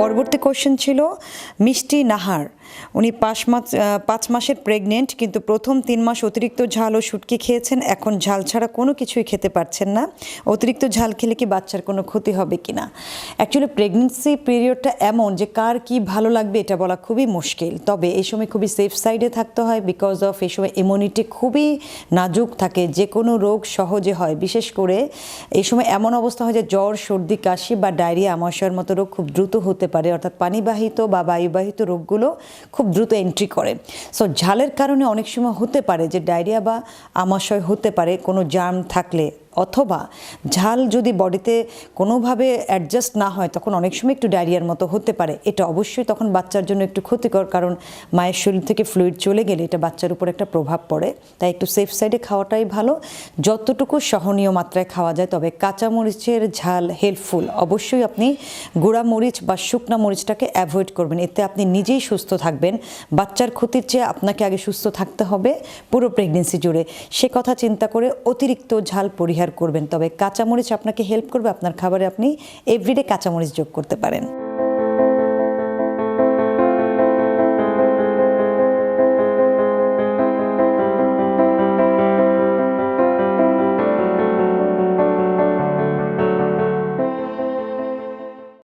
পরবর্তী কোশ্চেন ছিল মিষ্টি নাহার। উনি পাঁচ মাস পাঁচ মাসের প্রেগনেন্ট কিন্তু প্রথম তিন মাস অতিরিক্ত ঝাল ও শুটকি খেয়েছেন। এখন ঝাল ছাড়া কোনো কিছুই খেতে পারছেন না। অতিরিক্ত ঝাল খেলে কি বাচ্চার কোনো ক্ষতি হবে কি না? অ্যাকচুয়ালি প্রেগনেন্সি পিরিয়ডটা এমন যে কার কি ভালো লাগবে এটা বলা খুবই মুশকিল। তবে এই সময় খুবই সেফ সাইডে থাকতে হয় বিকজ অফ এই সময় ইমিউনিটি খুবই নাজুক থাকে। যে কোনো রোগ সহজে হয়। বিশেষ করে এই সময় এমন অবস্থা হয় যে জ্বর, সর্দি, কাশি বা ডায়রিয়া আমাশয়ের মতো রোগ খুব দ্রুত হতে পারে, অর্থাৎ পানিবাহিত বা বায়ুবাহিত রোগগুলো খুব দ্রুত এন্ট্রি করে। সো ঝালের কারণে অনেক সময় হতে পারে যে ডায়রিয়া বা আমাশয় হতে পারে, কোনো জার্ম থাকলে। অথবা ঝাল যদি বডিতে কোনোভাবে অ্যাডজাস্ট না হয়, তখন অনেক সময় একটু ডায়রিয়ার মতো হতে পারে। এটা অবশ্যই তখন বাচ্চার জন্য একটু ক্ষতিকর, কারণ মায়ের শরীর থেকে ফ্লুইড চলে গেলে এটা বাচ্চার উপর একটা প্রভাব পড়ে। তাই একটু সেফ সাইডে খাওয়াটাই ভালো। যতটুকু সহনীয় মাত্রায় খাওয়া যায়, তবে কাঁচা মরিচের ঝাল হেল্পফুল অবশ্যই আপনি গুঁড়া মরিচ বা শুকনা মরিচটাকে অ্যাভয়েড করবেন। এতে আপনি নিজেই সুস্থ থাকবেন। বাচ্চার ক্ষতির চেয়ে আপনাকে আগে সুস্থ থাকতে হবে পুরো প্রেগনেন্সি জুড়ে। সে কথা চিন্তা করে অতিরিক্ত ঝাল করবেন। তবে কাঁচামরিচ আপনাকে হেল্প করবে আপনার খাবারে আপনি এভরিডে কাঁচামরিচ যোগ করতে পারেন।